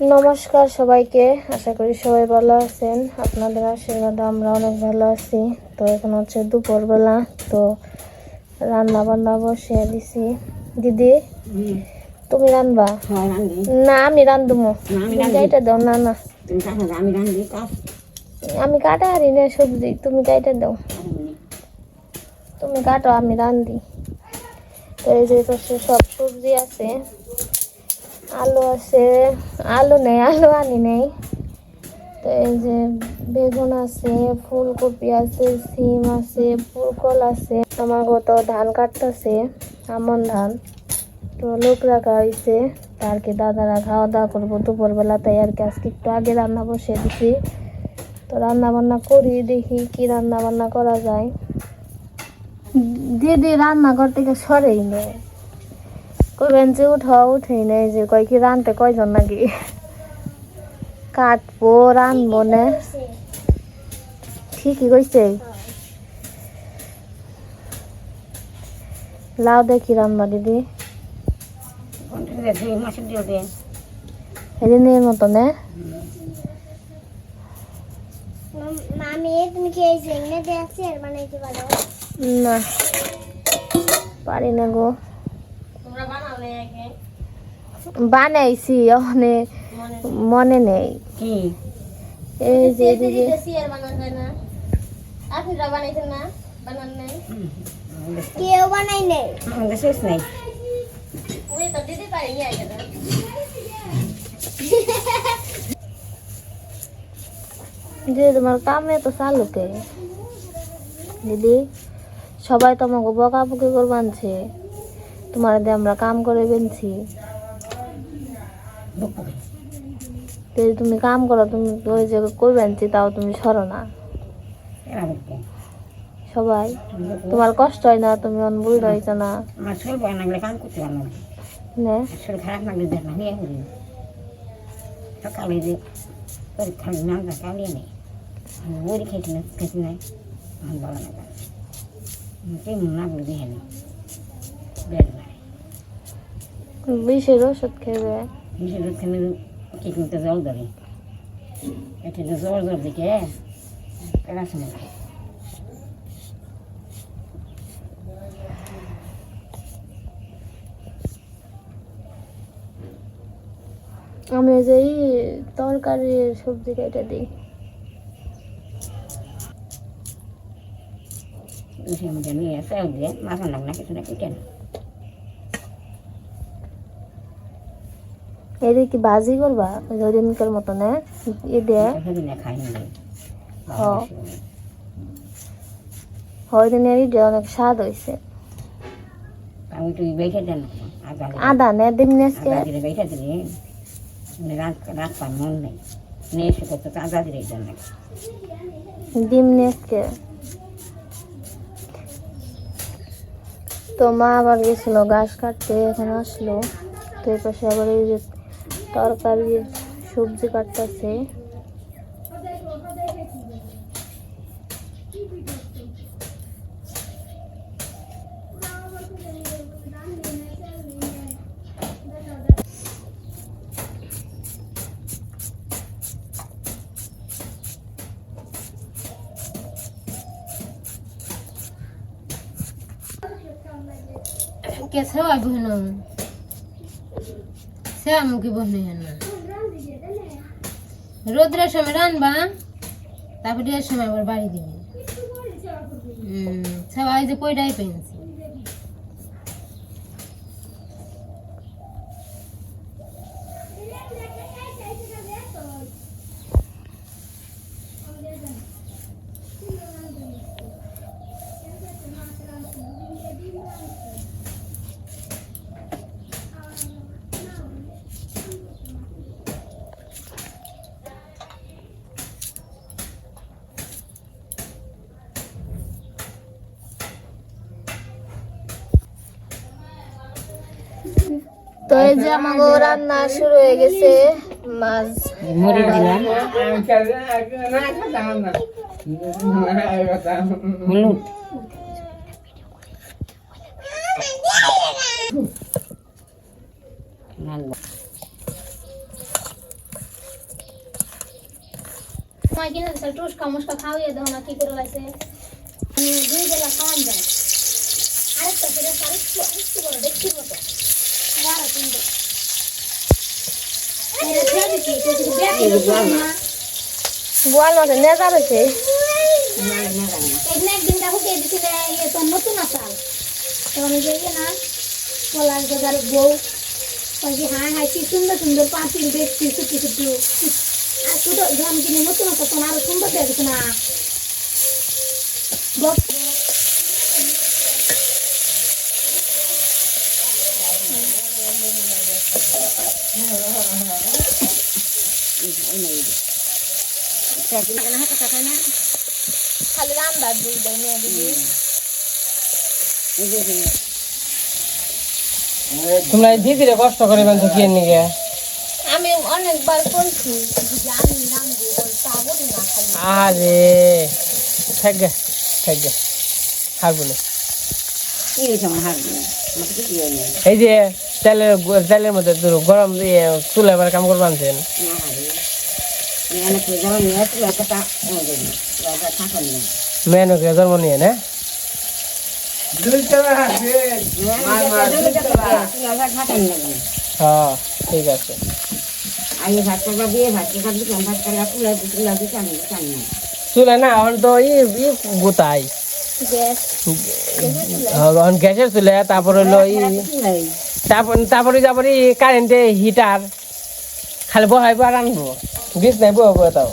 নমস্কার সবাইকে। আশা করি সবাই ভালো আছেন। আপনাদের আশীর্বাদে আমরা অনেক ভালো আছি। তো এখন হচ্ছে দুপুরবেলা। তো রান্না বান্না বসিয়ে দিছি। দিদি তুমি রান্না হ্যাঁ না আমি রান্ধবো রান্ধি। দাও না না। আমি কাটা হারি না সবজি। তুমি কাইটা দাও। তুমি কাটো আমি রান্ধি। তো এই যে সব সবজি আছে। আলু আছে। আলু নেই, আলু আনি নেই। তো এই যে বেগুন আছে, ফুলকপি আছে, সিম আছে, ফুলকল আছে। আমার কত ধান কাটতেছে, আমন ধান। তো লোক রাখা হয়েছে তার কি দাদারা খাওয়া দাওয়া করব দুপুরবেলা, তাই আর কি আজকে একটু আগে রান্না বসিয়ে দিছি। তো রান্না বান্না করি, দেখি কি রান্না বান্না করা যায়। দিদি রান্নাঘর থেকে সরেই নেই কইবেন যে উঠাও উঠেই নেই যে কয় কি রানতে কয়জন নাকি কাটবো রানবো না ঠিকই কইছে লাউ দেখি রান্না দিদি এদিনের মতো না না পারি না গো বানাইছি অনেক মনে নেই। কি? এই যে এদিকে কেউ বানাই নেই। আমাদের শেষ নেই। যে তোমার কামে তো চালুকে। দিদি সবাই তোমাকে বকা বকি বানছে তোমার দিয়ে আমরা কাম করে বেনছি তুমি কাম করো তুমি ওই যে কই বানছি তাও তুমি সরো না। সবাই তোমার কষ্ট হয় না তুমি অন বুড়ি রয়েছ না। সকালে যে পরীক্ষা নাম কালিয়ে নেই বড়ি খেতে না খেতে নাই। ভালো বিষের ওষুধ খেবে নিজের ওখানে ঠিক মতো জল ধরে? এটা তো জোর জোর দিকে পড়াশোনা আমি যে তরকারির সবজি কেটে দিই। মধ্যে নিয়ে দিয়ে মাখন লাগ না কিছু কেটে কি ভাজি করবা? ওই যে ওদিনকার মতো, না? ই দিয়ে সেদিনে খাই নি হ্যাঁ। হয় দিনের ই অনেক স্বাদ হয়েছে আদা নে দিন আজকে। মন ডিম আজকে। তো মা আবার গেছিল গাছ কাটতে, এখানে আসলো। তো এই পাশে আবার এই যে তরকারির সবজি কাটতেছে। সেওয়াই বহিন রোদ্রের সময় রানবা তারপরে সময় আবার বাড়ি দিবি। সবাই যে পয়টাই পেয়েছি তো এই যে আমাকে রান্না শুরু হয়ে গেছে মাছ। মরে দিলাম হলুদ। কিনে টুসকা মুসকা খাওয়াইয়ে দাও না কি করে লাগছে? আমি দুই বেলা খাওয়ান যায় আরেকটা ফিরে আরেকটু আরেকটু বড় দেখছি মতো বোয়াল মাছের নেজা রয়েছে জানি দিছিলে ইয়ে নতুন আসাল তখন যে না পলাশ বাজারের বউ যে হ্যাঁ হ্যাঁ কি সুন্দর সুন্দর পাঁচিল দেখছি ছুটি ছুটি আর ছোট যখন কিনে নতুন আসা তখন আরও সুন্দর দেখছে না বক- ওই নেই সেদিন না হাতে কথা না খালি রান্দার দুধ দেয় মেয়ে দিদি এই যে তোমরা দিদিরে কষ্ট করে বানছো কি নিগে? আমি অনেকবার বলছি যে আমি রান্ধবো বলি আরে থাকবে থাকবে এই যে তেলের তেলের মধ্যে ধরো গরম দিয়ে চুলে এবার কাম করে বানছেন মেনুকে জন্ম নিয়ে না হ্যাঁ ঠিক আছে। ভাত করবা দিয়ে ভাত করবা ভাত দিতাম না চুলে না এখন তো ই এখন গ্যাসের চুলে তারপর হলো তারপর তারপরে যাব কারেন্টে হিটার খালি বহাইবো আর আনব বিষ নাই বহাবো তাও।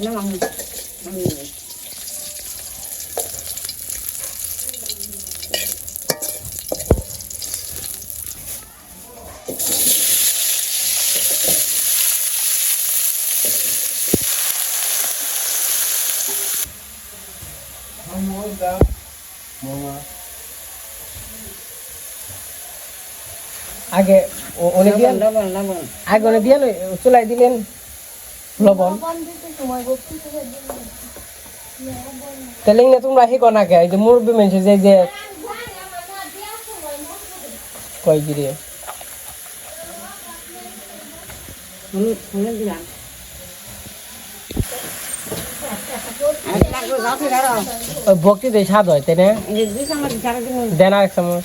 একটা ছোট্ট বাচ্চা দিলে দিলে আচ্ছা নিয়ে Vamos, vamos. Vamos. আগে ও- উনি দিয়ে লবণ লবণ আগে উনি দিয়ে চুলাই দিলেন লবণ। তাহলে ইংনে তোমরা শিখো না কে যে মুরব্বী মানুষ যে যে কয় গিরে ওই ভক্তিতে স্বাদ হয় তাই না? এই যে দুই চামচ ঝাড়া দিন দেন এক চামচ।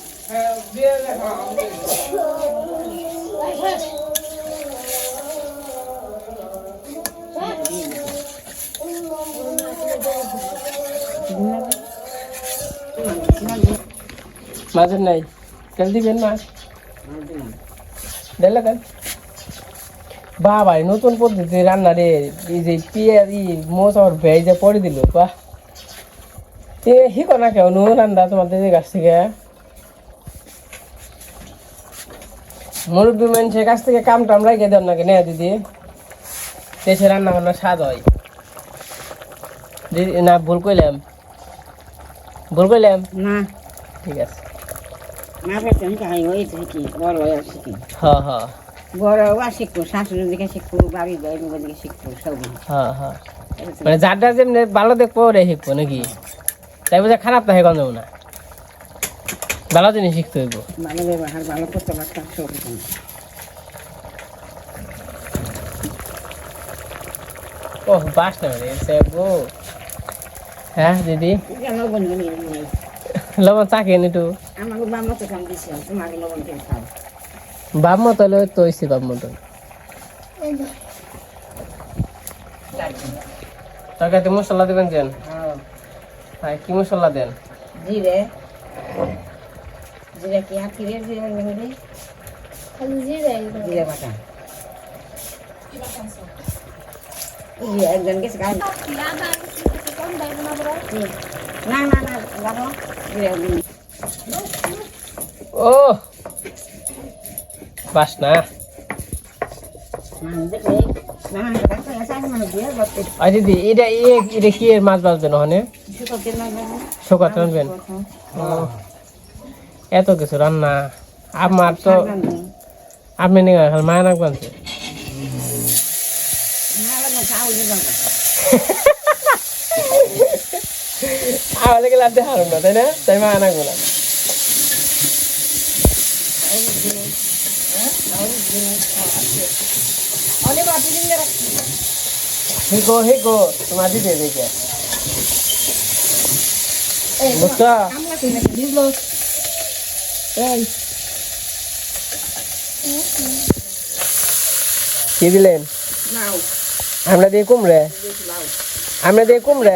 মাছের নাই তেল দিবেন মাছ দিলে কেন বাবা এই নতুন পদ্ধতি রান্না রে এই যে পিঁয়াজ ই মশার ভেজে পরে দিল বাহ এ শিখো না কেউ নু রান্না তোমাদের যে কাছ থেকে মুরব্বী মানুষের কাছ থেকে কাম টাম রাখে দেন নাকি না দিদি? দেশে রান্না বান্না স্বাদ হয়। দিদি না ভুল কইলাম। ভুল কইলাম? না। ঠিক আছে। হয়ে হ্যাঁ হ্যাঁ শিখব শাশুড়ির দিকে শিখব বাড়ির বাইরের দিকে শিখব সব হ্যাঁ। হ্যাঁ মানে যেমনি ভালো দেখব ওরে শিখব নাকি? তাই বোঝা খারাপ না হেকন যাব না ভালো জিনিস শিখতে হইব। ভালো ব্যবহার ভালো করতে সব ও বাস না গো। হ্যাঁ দিদি? লবণ নিয়ে লবণ চাকেন একটু। আমাকে বাবা তো কাম দিছে তোমাকে লবণ করে খাও। মতো তো মতো তরকারিতে মশলা দেবেন যেন। হ্যাঁ। কি মশলা দেন? জিরে জিরে কি হাত কিরে জিরে নেবে খালি জিরাই দাও। বাটা। এই একজন গেছে গায়ে না না জিরে ও বাস না। আর দিদি এটা এটা কি মাছ বাজবেন ওখানে? শোকাত রানবেন ও। এত কিছু রান্না আমার তো আপনি নিয়ে খালি মায়া নাক বানছে আমাদের গেলে আর দেখার না তাই না? তাই মায়া নাক বলা হিকো হিকো তোমার দিতে দেখে বুঝছ এই কি দিলেন? আমরা দিয়ে কুমড়ে আমরা দিয়ে কুমড়ে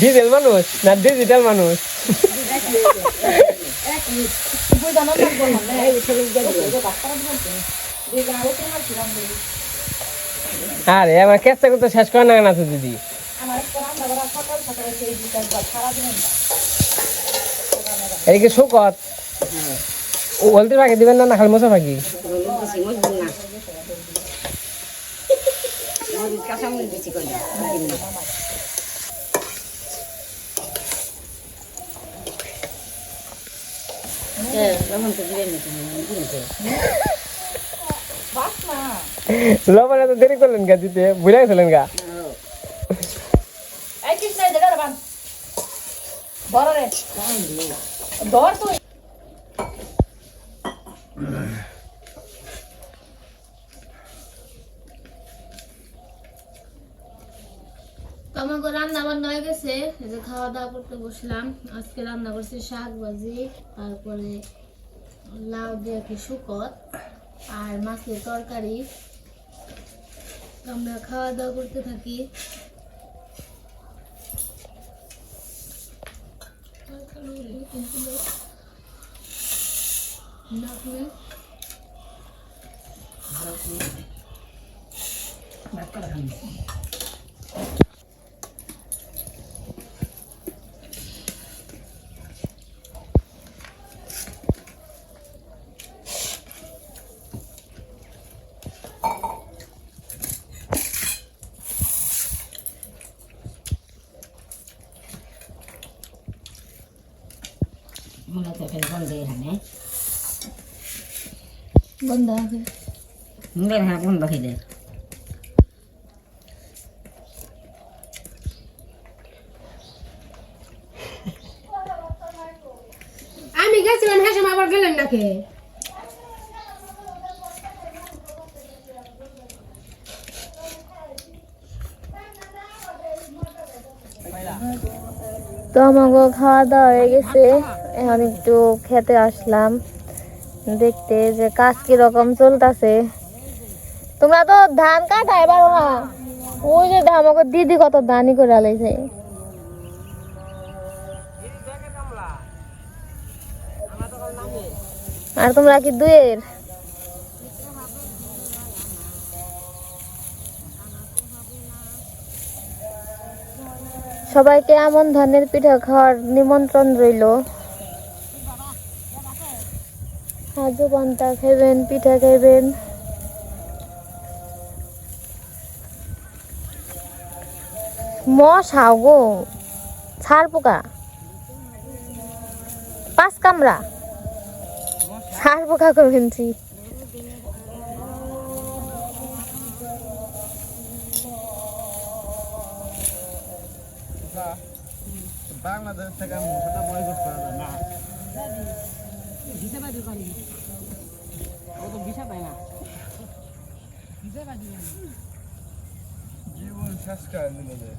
ডিজেল মানুষ না ডিজিটাল মানুষ। আরে, আমার কেসটা করতে শেষ করে না তো দিদি। এদিকে শোকত? ওলতে ফাঁকি দিবেন না না খালি মশা না মজবুত কাঁচামরিচ বেশি করে লবণ এত দেরি করলেন গা দিতে? বুঝে গেছিলেন গা? তো আমাকে রান্না বান্না হয়ে গেছে এই যে খাওয়া দাওয়া করতে বসলাম। আজকে রান্না করছি শাক ভাজি তারপরে লাউ দিয়ে কি শুকত আর মাছের তরকারি। আমরা খাওয়া দাওয়া করতে থাকি। নাকলে মনে ফের বন্ধ এখানে। বন্ধ আছে। মুখের হ্যাঁ হয়ে যায় আমি গেছিলাম হ্যাঁ সময় আবার গেলেন নাকি? তো আমাকে খাওয়া দাওয়া হয়ে গেছে। এখন একটু খেতে আসলাম। দেখতে যে কাজ কীরকম চলতেছে। তোমরা তো ধান কাটাই পারো না। ওই যে আমাকে দিদি কত দানি করে আলাইছে। আর তোমরা কি দুয়ের? সবাইকে এমন ধানের পিঠা খাওয়ার নিমন্ত্রণ রইল। কাজু পান্তা খাইবেন, পিঠা খাইবেন। মশা গো ছাড় পোকা। পাঁচ কামড়া ছাড় পোকা করবেনছি বাংলাদেশ থেকে যায় না ও তো বিষা পায় না জীবন শেষ করে দিল যে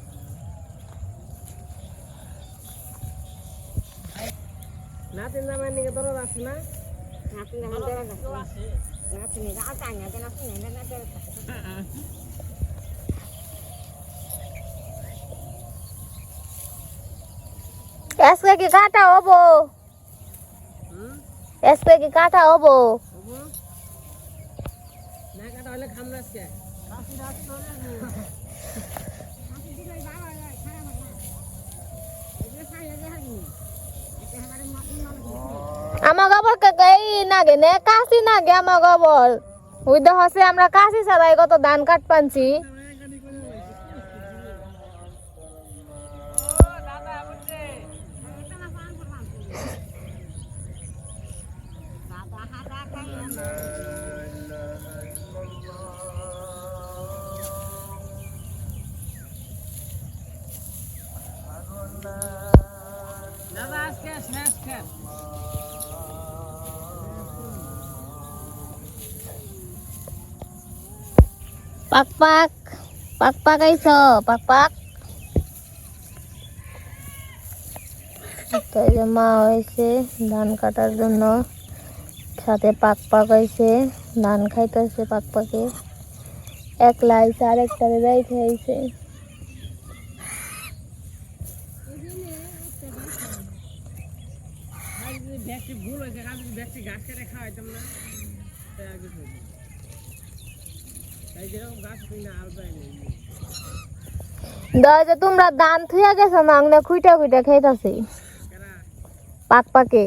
নাতিন জামাই নিকে দরদ আছে না নাতি আমার দরদ আছে নাতি নেই আর তাই না নাতি নেই না দরদ আছে আজকে কি কাটা হব আজকে কি কাটা হব? না কাটা হলে খাম না আজকে। আমার আবার এই নাগে নে কাশি নাগে আমার আবার ওই হসে আমরা কাশি ছাড়াই কত ধান কাট পানছি। পাক পাক পাক পাক আইছ, পাক পাক। তো এই মা হয়েছে, ধান কাটার জন্য। সাথে পাক পাক হয়েছে ধান খাইতেছে পাক পাকে। একলা আইছে আরেকটারে যাই খাইছে যদি ব্যাগটি ভুল হয়েছে আর যদি ব্যাগটি ঘাস কেটে খাওয়াইতাম না তাই আগে খাইতাম। তাই যেরকম গাছ তুই আর পাই নেই দয় যে তোমরা দান থুয়া গেছো না আংনে খুইটা খুইটা খাইতাছি। পাক পাকে।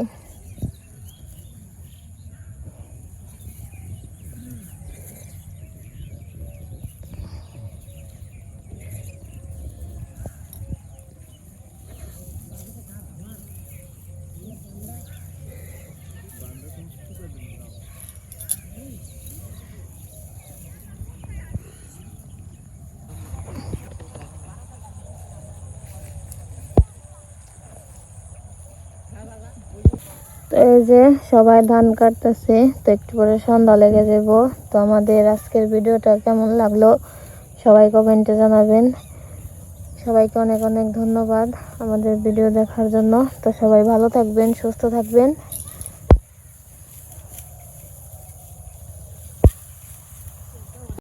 এই যে সবাই ধান কাটতেছে, তো একটু পরে সন্ধ্যা লেগে যাব। তো আমাদের আজকের ভিডিওটা কেমন লাগল সবাই কমেন্টে জানাবেন। সবাইকে অনেক অনেক ধন্যবাদ আমাদের ভিডিও দেখার জন্য। তো সবাই ভালো থাকবেন, সুস্থ থাকবেন।